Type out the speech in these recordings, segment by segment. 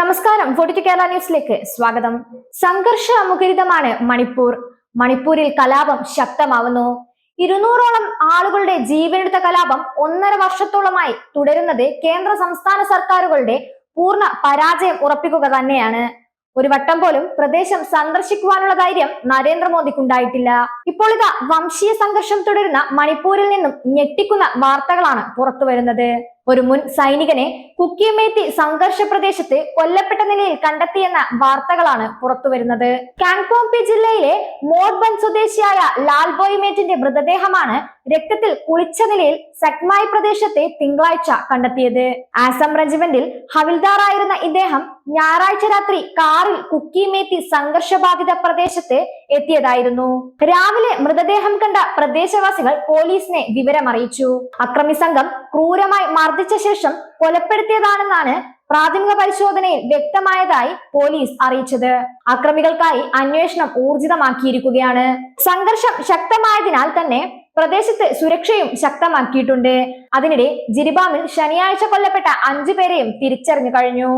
നമസ്കാരം. ഫോർട്ടി കേരള ന്യൂസിലേക്ക് സ്വാഗതം. സംഘർഷ മുഖരിതമാണ് മണിപ്പൂർ. മണിപ്പൂരിൽ കലാപം ശക്തമാവുന്നു. ഇരുന്നൂറോളം ആളുകളുടെ ജീവനെടുത്ത കലാപം ഒന്നര വർഷത്തോളമായി തുടരുന്നത് കേന്ദ്ര സംസ്ഥാന സർക്കാരുകളുടെ പൂർണ പരാജയം ഉറപ്പിക്കുക തന്നെയാണ്. ഒരു വട്ടം പോലും പ്രദേശം സന്ദർശിക്കുവാനുള്ള ധൈര്യം നരേന്ദ്രമോദിക്കുണ്ടായിട്ടില്ല. ഇപ്പോൾ ഇതാ വംശീയ സംഘർഷം തുടരുന്ന മണിപ്പൂരിൽ നിന്നും ഞെട്ടിക്കുന്ന വാർത്തകളാണ് പുറത്തു വരുന്നത് ഒരു മുൻ സൈനികനെ കുക്കിയമേത്തി സംഘർഷ പ്രദേശത്ത് കൊല്ലപ്പെട്ട നിലയിൽ കണ്ടെത്തിയെന്ന വാർത്തകളാണ് പുറത്തുവരുന്നത്. കാൻകോംപി ജില്ലയിലെ മോർബൻ സ്വദേശിയായ ലാൽബോയ് മേറ്റിന്റെ മൃതദേഹമാണ് രക്തത്തിൽ കുളിച്ച നിലയിൽ സക്മായി പ്രദേശത്തെ തിങ്കളാഴ്ച കണ്ടെത്തിയത്. ആസം റെജിമെന്റിൽ ഹവിൽദാറായിരുന്ന ഇദ്ദേഹം ഞായറാഴ്ച രാത്രി കാറിൽ കുക്കിമേത്തി സംഘർഷബാധിത പ്രദേശത്ത് എത്തിയതായിരുന്നു. രാവിലെ മൃതദേഹം കണ്ട പ്രദേശവാസികൾ പോലീസിനെ വിവരമറിയിച്ചു. അക്രമി സംഘം ക്രൂരമായി മർദ്ദിച്ച ശേഷം കൊലപ്പെടുത്തിയതാണെന്നാണ് പ്രാഥമിക പരിശോധനയിൽ വ്യക്തമായതായി പോലീസ് അറിയിച്ചത്. അക്രമികൾക്കായി അന്വേഷണം ഊർജിതമാക്കിയിരിക്കുകയാണ്. സംഘർഷം ശക്തമായതിനാൽ തന്നെ പ്രദേശത്ത് സുരക്ഷയും ശക്തമാക്കിയിട്ടുണ്ട്. അതിനിടെ ജിരിബാമിൽ ശനിയാഴ്ച കൊല്ലപ്പെട്ട അഞ്ചു പേരെയും തിരിച്ചറിഞ്ഞു കഴിഞ്ഞു.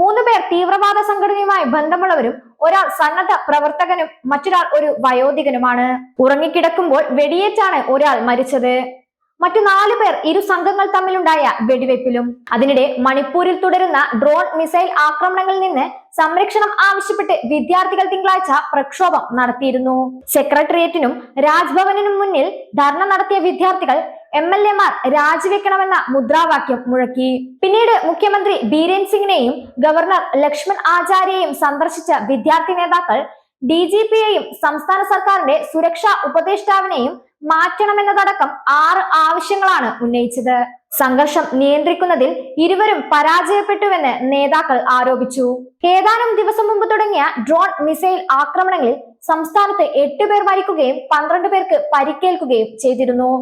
മൂന്ന് പേർ തീവ്രവാദ സംഘടനയുമായി ബന്ധമുള്ളവരും ഒരാൾ സന്നദ്ധ പ്രവർത്തകനും മറ്റൊരാൾ ഒരു വയോധികനുമാണ്. ഉറങ്ങിക്കിടക്കുമ്പോൾ വെടിയേറ്റാണ് ഒരാൾ മരിച്ചത്. മറ്റു നാല് പേർ ഇരു സംഘങ്ങൾ തമ്മിലുണ്ടായ വെടിവെപ്പിലും അതിനിടെ മണിപ്പൂരിൽ തുടരുന്ന ഡ്രോൺ മിസൈൽ ആക്രമണങ്ങളിൽ നിന്ന് സംരക്ഷണം ആവശ്യപ്പെട്ട് വിദ്യാർത്ഥികൾ തിങ്കളാഴ്ച പ്രക്ഷോഭം നടത്തിയിരുന്നു. സെക്രട്ടേറിയറ്റിനും രാജ്ഭവനിനും മുന്നിൽ ധർണ നടത്തിയ വിദ്യാർത്ഥികൾ എം എൽ എമാർ രാജിവെക്കണമെന്ന മുദ്രാവാക്യം മുഴക്കി. പിന്നീട് മുഖ്യമന്ത്രി ബീരേൻ സിംഗിനെയും ഗവർണർ ലക്ഷ്മൺ ആചാര്യയെയും സന്ദർശിച്ച വിദ്യാർത്ഥി നേതാക്കൾ ഡി ജി പിയെയും സംസ്ഥാന സർക്കാരിന്റെ സുരക്ഷാ ഉപദേഷ്ടാവിനെയും മാറ്റണമെന്നതടക്കം ആറ് ആവശ്യങ്ങളാണ് ഉന്നയിച്ചത്. സംഘർഷം നിയന്ത്രിക്കുന്നതിൽ ഇരുവരും പരാജയപ്പെട്ടുവെന്ന് നേതാക്കൾ ആരോപിച്ചു. ഏതാനും ദിവസം മുമ്പ് തുടങ്ങിയ ഡ്രോൺ മിസൈൽ ആക്രമണങ്ങളിൽ സംസ്ഥാനത്ത് എട്ട് പേർ മരിക്കുകയും പന്ത്രണ്ട് പേർക്ക് പരിക്കേൽക്കുകയും ചെയ്തിരുന്നു.